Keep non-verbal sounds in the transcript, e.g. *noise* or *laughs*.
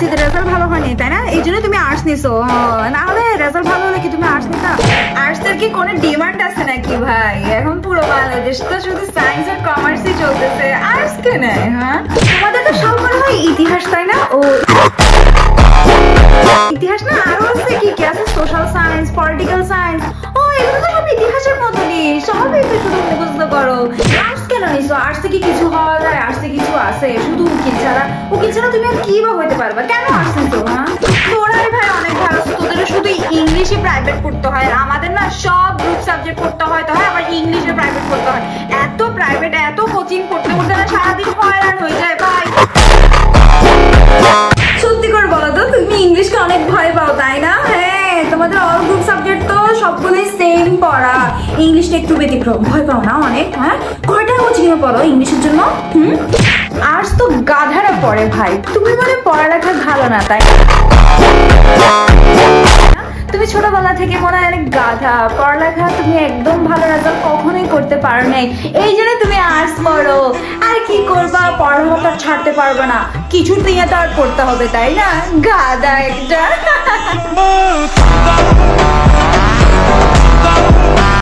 SSC result ভালো হয়নি, তাই না? এই জন্য তুমি আর্টস নিছো। না হলে রেজাল্ট ভালো হলে কি তুমি আর্টস নিতা? আর্টস এর কি কোনো ডিমান্ড আছে নাকি ভাই? এখন পুরো বাংলাদেশ তো শুধু সায়েন্স আর কমার্সই চলতেছে। আর্টস কে নেয় হ্যাঁ? তোমাদের তো সব মনে হয় ইতিহাস, তাই না? ও, ইতিহাস না আরও আছে কি কি আছে? সোশ্যাল সায়েন্স পলিটিক্যাল সায়েন্স ও, এগুলো তো সব ইতিহাসের মতনই। সবই তো শুধু মুখস্থ করো। আর্টস কেন থেকে কিছু হওয়া যায় আর্টস কিছু আসে শুধু উকিল ছাড়া। উকিল ছাড়া তুমি আর কি বা হইতে পারবা? কেন আসছিস তো হ্যাঁ তোরা ভাই অনেক ভালো তোদের শুধু ইংলিশে প্রাইভেট পড়তে হয় আমাদের না সব গ্রুপ সাবজেক্ট পড়তে হয়, তো হয় আবার ইংলিশে প্রাইভেট পড়তে হয়। এত প্রাইভেট এত কোচিং পড়তে পড়তে না সারাদিন হয়রান হয়ে যায় ইংলিশটা একটু ব্যতিক্রম। ভয় পাও না অনেক হ্যাঁ? কয়টা কোচিং এ পড়ো ইংলিশের জন্য? হুম? আর্টস তো গাধারা পড়ে ভাই। তুমি মানে পড়ালেখা ভালো না তাই তুমি ছোটবেলা থেকে মনে হয় অনেক গাধা। পড়ালেখা তুমি একদম ভালো রেজাল্ট কখনোই করতে পারো নাই। এই জন্য তুমি আর্টস পড়ো। আর কি করবা? পড়াশোনা ছাড়তে পারবে না। কিছু দিয়ে তো আর পড়তে হবে তাই না? গাধা একটা। *laughs* *laughs*